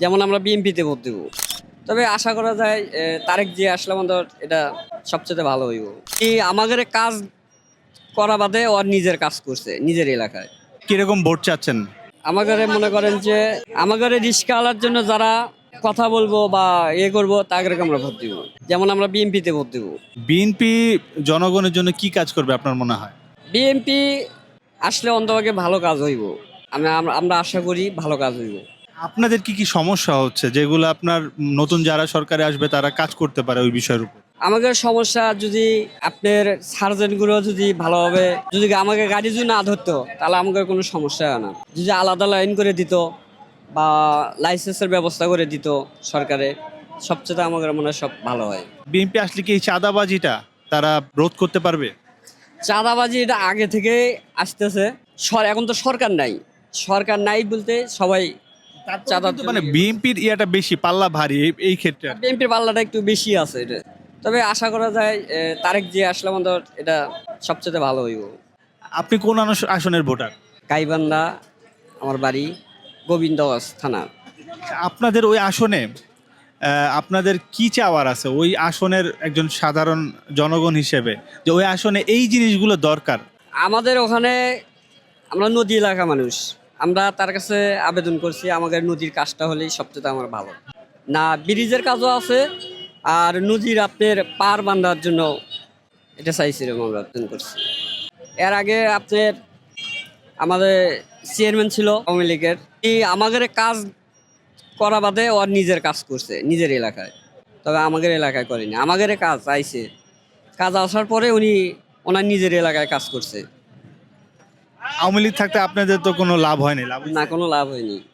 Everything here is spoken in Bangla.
যেমন আমরা বিএনপিতে ভোট দেবো। তবে আশা করা যায় তারেক যে আসলে আমাদের এটা সবচেয়ে ভালো হইব। এই আমাদের কাজ করা বাদে ওর নিজের কাজ করছে নিজের এলাকায়। কীরকম ভোট চাচ্ছেন? আমাদের মনে করেন যে আমাদের রিস্কা আলার জন্য যারা কথা বলব বা ইয়ে করব তাদেরকে আমরা ভোট দিব। যেমন আমরা বিএনপিতে ভোট দেবো। বিএনপি জনগণের জন্য কি কাজ করবে আপনার মনে হয়? বিএনপি আসলে অন্তভাগে ভালো কাজ হইব। আমি আমরা- আমরা আশা করি ভালো কাজ হইব। আপনাদের কি কি সমস্যা হচ্ছে? যেগুলো আপনার নতুন যারা সরকারে আসবে তারা কাজ করতে পারে ওই বিষয়ের উপর। আমাদের সমস্যা যদি আপনার সার্জেনগুলো যদি ভালোভাবে যদি আমাকে গাড়ি যদি না ধরতো তাহলে আমাদের কোনো সমস্যা হয় না। যদি আলাদা লাইন করে দিত বা লাইসেন্সের ব্যবস্থা করে দিত সরকারে সবচেয়ে আমাদের মনে হয় সব ভালো হয়। বিএনপি আসলে কি এই চাঁদাবাজিটা তারা রোধ করতে পারবে? চাঁদাবাজি এটা আগে থেকে আসতেছে। এখন তো সরকার নাই। সরকার নাই বলতে সবাই চাঁদা মানে বিএনপির ইয়াটা বেশি পাল্লা ভারী এই- ক্ষেত্রে বিএনপির পাল্লাটা একটু বেশি আছে এটা। তবে আশা করা যায় তারেক যে আসলে আমাদের এটা সবচেয়ে ভালো হইব। আপনি কোন আসনের ভোটার? গাইবান্ধা আমার বাড়ি গোবিন্দগঞ্জ থানা। আপনাদের ওই আসনে আপনাদের কি চাওয়ার আছে? ওই আসনের একজন সাধারণ জনগণ হিসেবে যে ওই আসনে এই জিনিসগুলো দরকার। আমাদের ওখানে আমরা নদী এলাকা মানুষ। আমরা তার কাছে আবেদন করছি, আমাদের নদীর কাজটা হলেই সবচেয়ে আমার ভালো। না, ব্রিজের কাজও আছে, আর নদীর আপনার পার বান্ধার জন্য এটা চাইছিলাম আমরা আবেদন করছি। এর আগে আপনার আমাদের চেয়ারম্যান ছিল আওয়ামী লীগের আমাদের কাজ করা বাদে ওর নিজের কাজ করছে, নিজের এলাকায়। তবে আমাদের এলাকায় করেনি, আমাদের কাজ আইছে। কাজ আসার পরে উনি ওনার নিজের এলাকায় কাজ করছে। আওয়ামী লীগ থাকতে আপনাদের তো কোনো লাভ হয়নি না কোনো লাভ হয়নি।